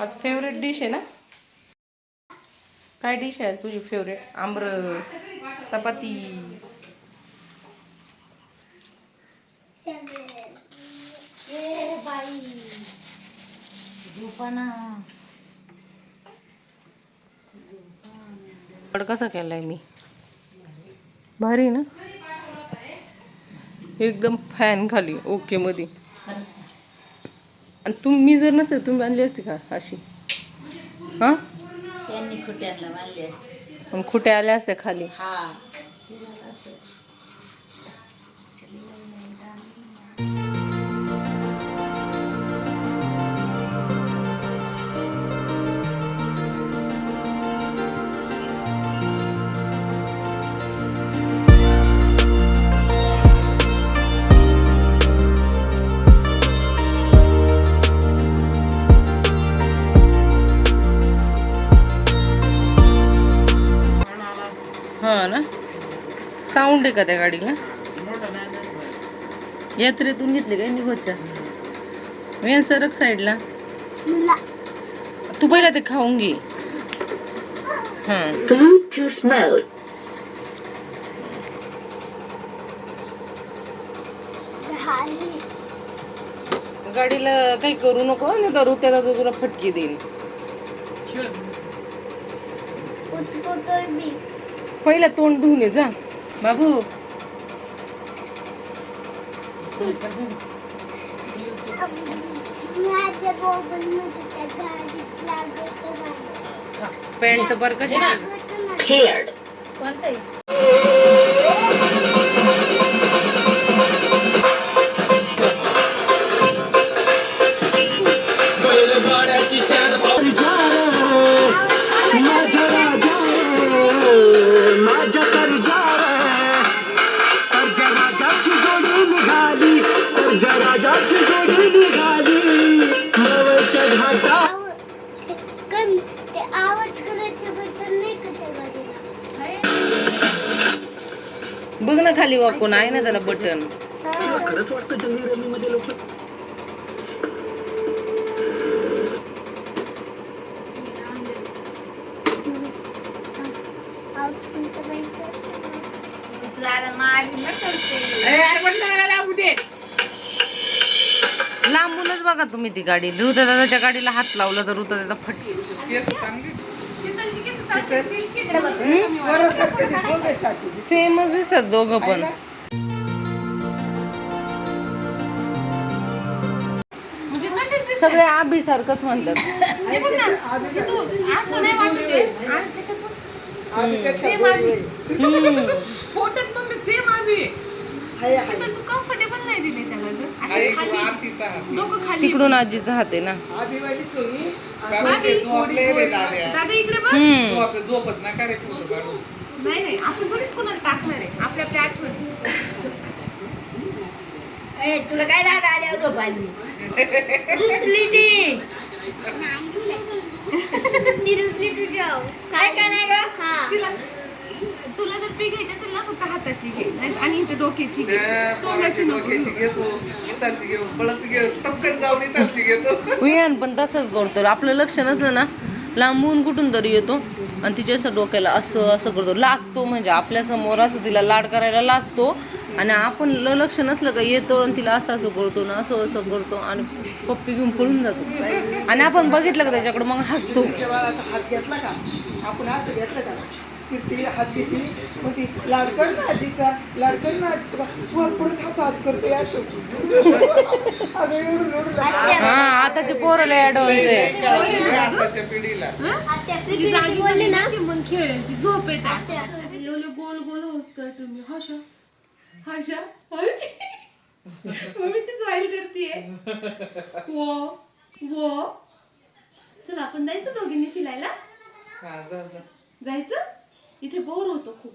आज favourite dish आहे ना? काय डिश आहे आज तुझी फेवरेट आमरस चपाती. कसा केलाय मी? भारी ना? एकदम फॅन खाली ओके मध्ये आणि तुम्ही जर नसेल तुम्ही बांधली असते का अशी? हां? त्यांनी खुट्याला बांधले असते. मग खुट्या आल्या असत्या खाली. हां. साऊंड आहे का त्या गाडीला? यात्रेतून घेतले काय निघोच्या? वेन सरक साईडला. तू पहिला ते खाऊन घे. हां. गाडीला काही करू नको नाही तर त्या दादा तुला फटकी देईन. पहिला तोंड धुवून ये जा. बाबू. पॅन्ट तर बरं कशी केली? बघ ना खाली वाकून आहे ना त्याला बटन. खरंच वाटतं जंगली रमी मध्ये लोक ना करते. लांबूनच बघा तुम्ही ती गाडी. ऋता दादाच्या गाडीला हात लावला तर ऋता दादा फटके सेमच दिसतात दोघं पण. सगळे आबी. सारखंच म्हणतात हम्म. कम्फर्टेबल ग अशी खाली डोकं खाली तिकडून आजीचा हात ना. दादा इकडे बघ. हम्म. झोपत ना का रे नाही नाही. आपण थोडीच कोणाला टाकणार आहे. आपल्या आपल्या आठवण. ए, तुला काय दादा आल्या झोप आली रुसली ती. ती रुसली तुझ्या. काय? नाही ग. हा. तिला तुला जर पी घ्यायची असेल ना फक्त हाताची घे. आणि इथे डोक्याची घे. तोंडाची पोराची नको डोक्याची घेऊ बळच घेऊ टपकन जाऊन घेतो. विहान पण तसंच करतो. आपलं लक्ष नसलं ना लांबून कुठून तरी येतो. आणि तिच्या असं डोक्याला असं असं करतो. लाजतो म्हणजे आपल्यासमोर असं तिला लाड करायला लाजतो. आणि आपण ल- लक्ष नसलं का येतो आणि तिला असं असं करतो ना असं असं करतो. आणि पप्पी घेऊन पळून जातो. आणि आपण बघितलं का त्याच्याकडे मग हसतो. त्या बाळाचा हात घेतला का? आपण असं घेतलं का? की ती हात घेतली मग ती ना आजीचा लाड कर ना आजीचा वर परत हात हात करते. हा आताचे पोरं आताच्या पिढीला. बोलली ना? की मग खेळेल ती झोप येते. एवढे गोल गोल हसताय तुम्ही? हशा. हशा. मम्मी ती स्माइल करतीये. वो वो. चल आपण जायचं दोघींनी फिरायला? जायचं? इथे बोर होतो खूप.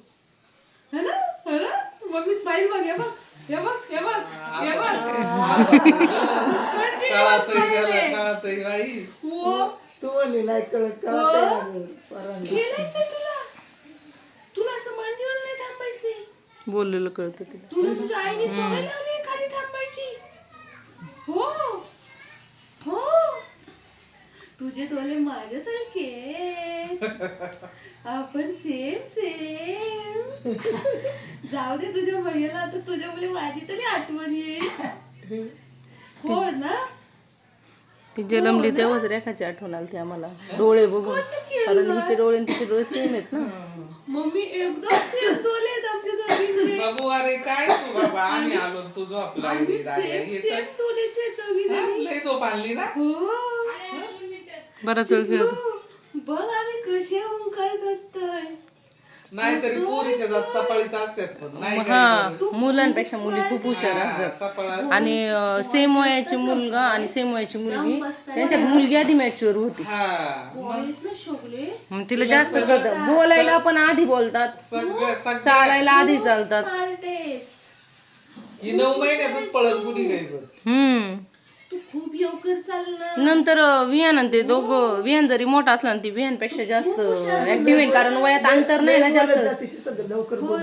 है ना? है ना? मम्मी स्माइल बघ हे बघ हे बघ हे बघ हे बघ. कळातही बाई. वो तू म्हणली नाही कळत का हो. ते पोरांना. खेळायचंय तुला. तुला असं मांडीवर नाही थांबायचंय. बोललेलं कळतं तिला. तुला तुझ्या आईने सवय लावली खाली थांबायची? हो. हो. तुझे डोळे माझ्यासारखे आपण सेम सेम जाऊ दे तुझ्या भैयाला आता तुझ्या मुले माझी तरी आठवण येईल. हो ना? ती जन्मली तेव्हाच रेखाची आठवण आली ती आम्हाला. डोळे बघून. कारण हिचे डोळे आणि तिचे डोळे सेम आहेत ना. मम्मी एकदम सेम डोळे आहेत आमच्या दोघींचे. बाबू अरे काय तू बाबा? आम्ही आलो तू झोपला आम्ही सेम सेम आहेत दोघीजणी. लय झोप आणली ना? हो. बराच वेळ खेळत. बघ आम्ही कसे ओंकार करतोय? नाहीतरी पोरीच्या जात चपाळीच असतात पण नाही काय हा मुलांपेक्षा मुली खूप हुशार असतात. चपळा आणि सेम वयाची मुलगा आणि सेम वयाची मुलगी त्यांच्यात मुलगी आधी मॅच्युअर होती. हा शोभले. मग तिला जास्त कळतं. बोलायला पण आधी बोलतात. सगळ्या सगळ्या चालायला आधी चालतात. ही नऊ महिन्यातच पळत कुणी हम्म. नंतर विहान आणि ते दोघं विहान जरी मोठा असला ना ती विहानपेक्षा जास्त ऍक्टिव्ह आहे कारण वयात अंतर नाही ना जास्त. सगळं लवकर हो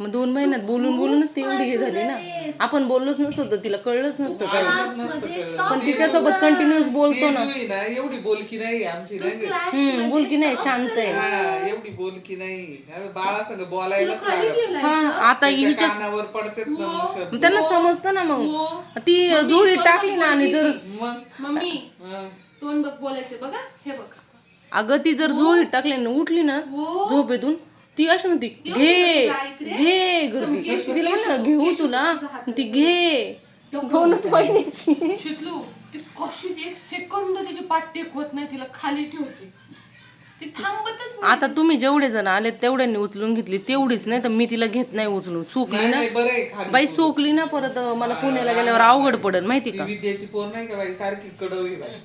मग दोन महिन्यात बोलून बोलूनच ती एवढी हे झाली ना. आपण बोललोच नसतो तर तिला कळलंच नसतं काय पण तिच्यासोबत कंटिन्युअस बोलतो ना. ती जुई ना एवढी बोलकी नाही आमची नाही का? हम्म बोल की नाही शांत आहे. हा एवढी बोलकी नाही. अरे बाळा संग बोलायलाच खाली लागत गेलाय हा आता हिच्या कानावर पडतेत ना मग शब्द. मग त्यांना समजतं ना मग. ती जोडी टाकली ना आणि जर मग? मम्मी हा. तोंड बघ बोलायचं बघा हे बघ. अगं ती जर जोडी टाकली ना उठली ना झोपेतून ती अशी म्हणती घे घे गर्दी. तिला म्हणलं ना घेऊ तुला. ती घे. दोनच महिन्याची. शितलू ती कशीच एक सेकंद तिची पाठ टेकवत नाही तिला खाली ठेवते. ती थांबतच नाही. आता तुम्ही जेवढे जण आले तेवढ्यांनी उचलून घेतली. तेवढीच नाही तर मी तिला घेत नाही उचलून. सुकली नाही ना? नाही बरं आहे खाली बाई सोकली ना परत मला पुण्याला गेल्यावर अवघड पडल माहिती ती का विद्याची पोर नाही का बाई? सारखी कडवी बाई.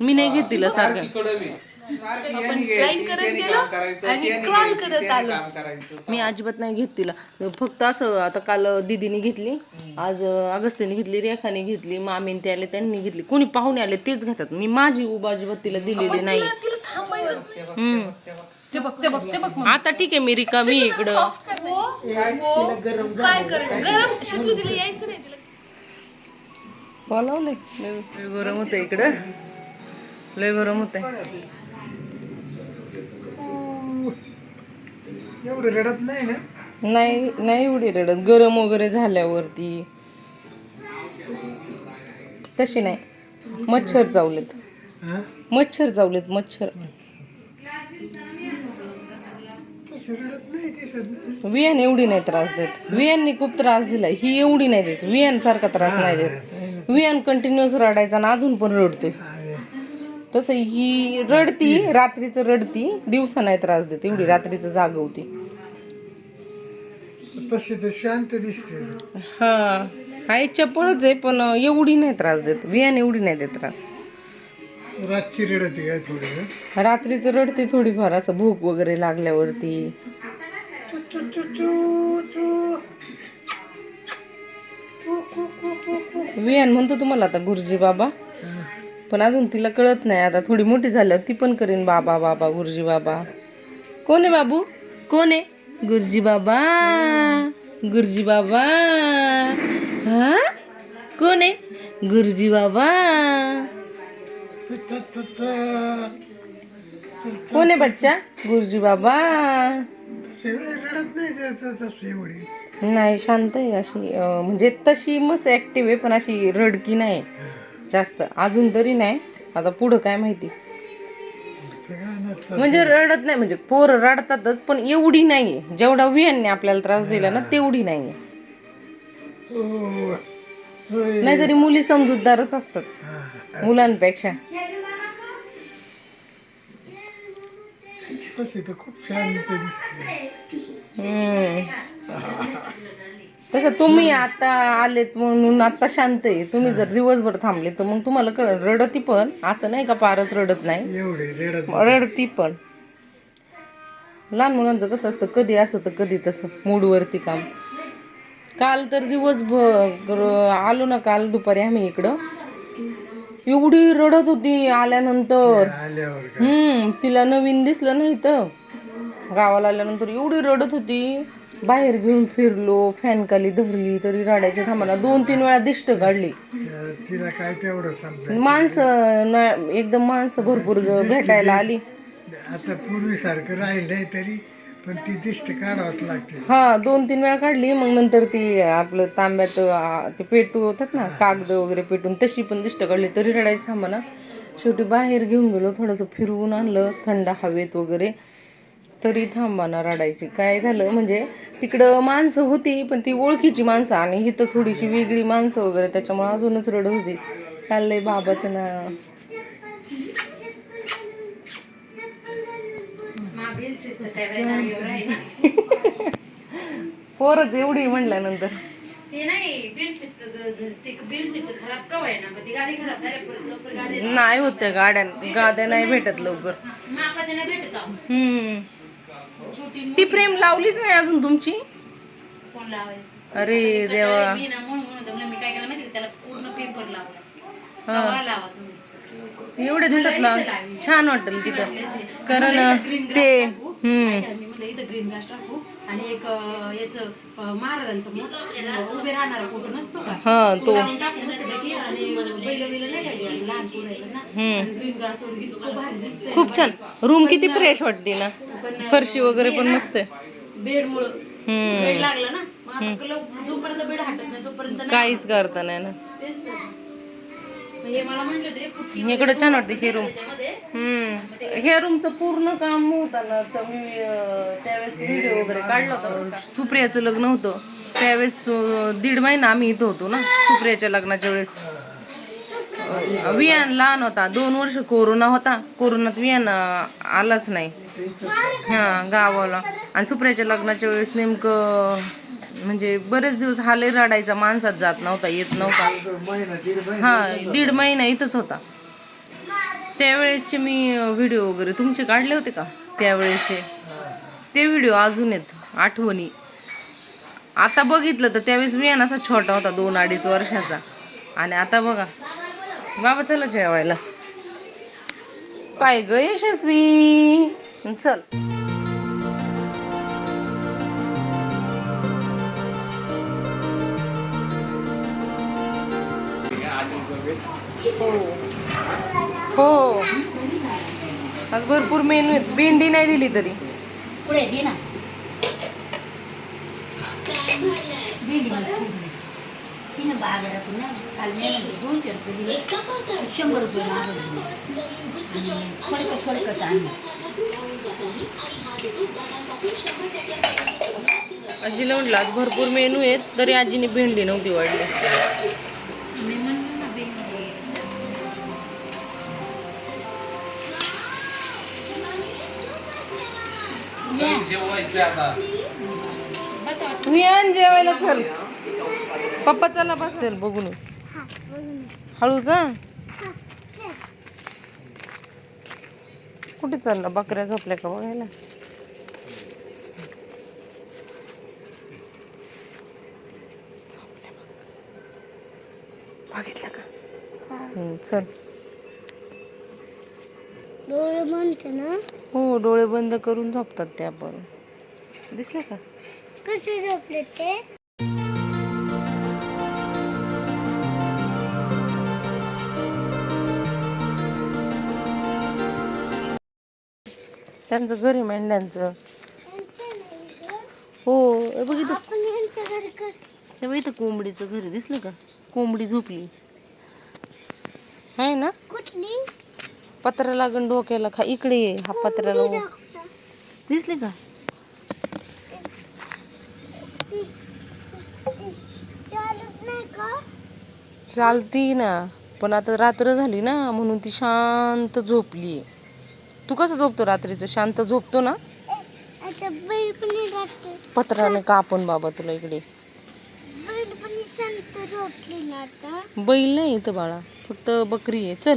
मी नाही घेत तिला सारखं सारखी. कडवी. मी अजिबात नाही घेत तिला. फक्त असं आता काल दिदीने घेतली आज अगस्तीने घेतली रेखाने घेतली मामीने ते आले त्यांनी घेतली. कोणी पाहुणे आले तेच घेतात. मी माझी उभा अजिबात तिला दिलेली नाही. आता ठीक आहे मी रिकामी इकडं हो हो. काय करायचं गरम? शितलू तिला यायचं नाही तिला. बोलावलंय. लय लय गरम होतं इकडं. लय गरम होतंय. एवढं रडत नाही ना? नाही नाही एवढी रडत. गरम वगैरे झाल्यावरती. तशी नाही. मच्छर चावलेत हा? मच्छर चावलेत मच्छर. तशी रडत नाही ती सध्या. वियान एवढी नाही त्रास देत. वियाननी खूप त्रास दिलाय. ही एवढी नाही देत. वियान सारखा त्रास नाही देत. वियान कंटिन्युअस रडायचा आणि अजून पण रडतोय. तसं ही रडती रात्रीचं रडती दिवसा नाही त्रास देत एवढी रात्रीचं जागवती तशी तर शांत दिसते. हा हाय चपळच आहे पण एवढी नाही त्रास देत वियान एवढी नाही देत त्रास. रातची रडते काय थोडी रात्रीचं रडते थोडीफार असं भूक वगैरे लागल्यावरती. चू चू चू चू वियान म्हणतो तुम्हाला आता गुरुजी बाबा. पण अजून तिला कळत नाही. आता थोडी मोठी झाल्यावर ती पण करेन बाबा बाबा गुरुजी बाबा. कोण आहे बाबू? कोण आहे? गुरुजी बाबा. गुरुजी बाबा. हा? कोण आहे? गुरुजी बाबा. कोण आहे बच्चा? गुरुजी बाबा. नाही शांत आहे अशी. म्हणजे तशी मस्त ऍक्टिव्ह आहे पण अशी रडकी नाही. जास्त. अजून तरी नाही. आता पुढं काय माहिती. म्हणजे रडत नाही म्हणजे पोरं रडतातच पण एवढी नाही जेवढा वियांनी आपल्याला त्रास दिला ना तेवढी नाही नाहीतरी मुली समजूतदारच असतात. मुलांपेक्षा. खूप हम्म. तसं तुम्ही आता आलेत म्हणून आता शांत आहे. तुम्ही जर दिवसभर थांबले तर मग तुम्हाला कळलं रडती पण. असं नाही का फारच रडत नाही? एवढी रडत रडती पण. लहान मुलांचं कसं असतं कधी असं तर कधी तसं. मूडवरती काम. काल तर दिवसभर आलो ना काल दुपारी आम्ही इकडं. एवढी रडत होती आल्यानंतर. आल्यावर हम्म तिला नवीन दिसलं नाही तर गावाला आल्यानंतर एवढी रडत होती. बाहेर घेऊन फिरलो फॅन खाली धरली तरी रडायची थांबाना दोन तीन वेळा दिष्ट काढली. तिला काय तेवढं समजा माणसं न- एकदम माणसं भरपूर ज- भेटायला आली. आता पूर्वीसारखं राहिलंय तरी पण ती दिष्ट काढावंच लागते. हा दोन तीन वेळा काढली मग नंतर ती आपलं तांब्यात आ, ते पेटू होतात ना कागद वगैरे पेटून तशी पण दिष्ट काढली. तरी रडायची थांबाना शेवटी बाहेर घेऊन गेलो थोडंसं फिरवून आणलं थंड हवेत वगैरे. तरी थांबाना रडायची. काय झालं म्हणजे तिकडं माणसं होती पण ती ओळखीची माणसं आणि इथं थोडीशी वेगळी माणसं वगैरे त्याच्यामुळे अजूनच रडत होती. चाललंय बाबाचं ना. पोरच एवढी म्हणल्यानंतर. ते नाही होत गाड्या गाड्या नाही भेटत लवकर. हम्म. ती फ्रेम लावलीच नाही अजून तुमची? कोण लावायचं? अरे देवा. मी ना म्हणून म्हणून म्हणलं मी काय केलं माहिती का? त्याला पूर्ण पेपर लावला. कवा लावा तुम्ही? एवढ्या दिवसात ना छान वाटेल तिथं. कारण ते हम्म. मी म्हणलं इथं ग्रीन घास टाकू. आणि एक अं, याचं महाराजांचं मोठं उभे राहणारा फोटो नसतो का? हा तो. लावून टाकू मस्तपैकी आणि बैल बैल नाही काय लहान पोरं आहेत ना? ग्रीन घास वगैरे इतकं भारी दिसतंय खूप छान. रूम किती फ्रेश वाटते ना? फरशी वगैरे पण मस्त आहे. बेड लागला ना मग आता कल- जोपर्यंत बेड हटत नाही तोपर्यंत नाही काहीच करता नाही ना. तेच तर. मग हे मला म्हटलं होते कुठली इकडे छान वाटते हे रूम हम्म. हे रूमचं पूर्ण काम होताना मी त्यावेळेस व्हिडिओ वगैरे काढला होता सुप्रियाचं लग्न होतं. त्यावेळेस तो दीड महिना आम्ही इथं होतो ना सुप्रियाच्या लग्नाच्या वेळेस. वियान लहान होता. दोन वर्ष कोरोना होता. कोरोनात वियान आलाच नाही. हा गावाला. आणि सुप्रियाच्या लग्नाच्या वेळेस नेमकं म्हणजे बरेच दिवस हाले रडायचा माणसात जात नव्हता येत नव्हता. हा दीड महिना इथंच होता. त्यावेळेसचे मी व्हिडिओ वगैरे तुमचे काढले होते का? त्यावेळेसचे. ते व्हिडिओ अजून आहेत आठवणी. आता बघितलं तर त्यावेळेस वियान असा छोटा होता दोन अडीच वर्षाचा. आणि आता बघा बाबा चला जेवायला. काय ग यशस्वी. चल. हो. हो. आज भरपूर मेनू आहेत भेंडी नाही दिली तरी. पुढे दे ना. तिनं बाजारातून ना काल मी दोनशे रुपये दिले. शंभर रुपये मागवले थोडकं थोडकं आणलं आजीला म्हटलं आज भरपूर मेनू आहेत तरी आजीने भेंडी नव्हती वाढली. वियान जेवायला चल. पप्पा चला बस चल बघून. हळू जा कुठे चालला? बकऱ्या झोपल्या का बघायला? बघितलं का? हम्म, चल. डोळे म्हणते ना. हो डोळे बंद करून झोपतात त्या पण दिसले का? कसे झोपले ते? त्यांचं घर आहे मेंढ्यांचं. हो हे बघ इथं. आपण यांच्या घरी कर. हे बघ इथं कोंबडीचं घर आहे. दिसलं का? कोंबडी झोपली. आहे ना? कुठली? पत्रा लागून डोक्याला खा इकडे ये हा पत्र्याला हो. दिसले का? चालत ना पण आता रात्र झाली ना म्हणून ती शांत झोपली. तू कसं झोपतो रात्रीचं? शांत झोपतो ना? पत्राने कापून बाबा तुला इकडे. बैल पण शांत झोपली ना आता. बैल नाही इथं बाळा फक्त बकरी आहे. चल.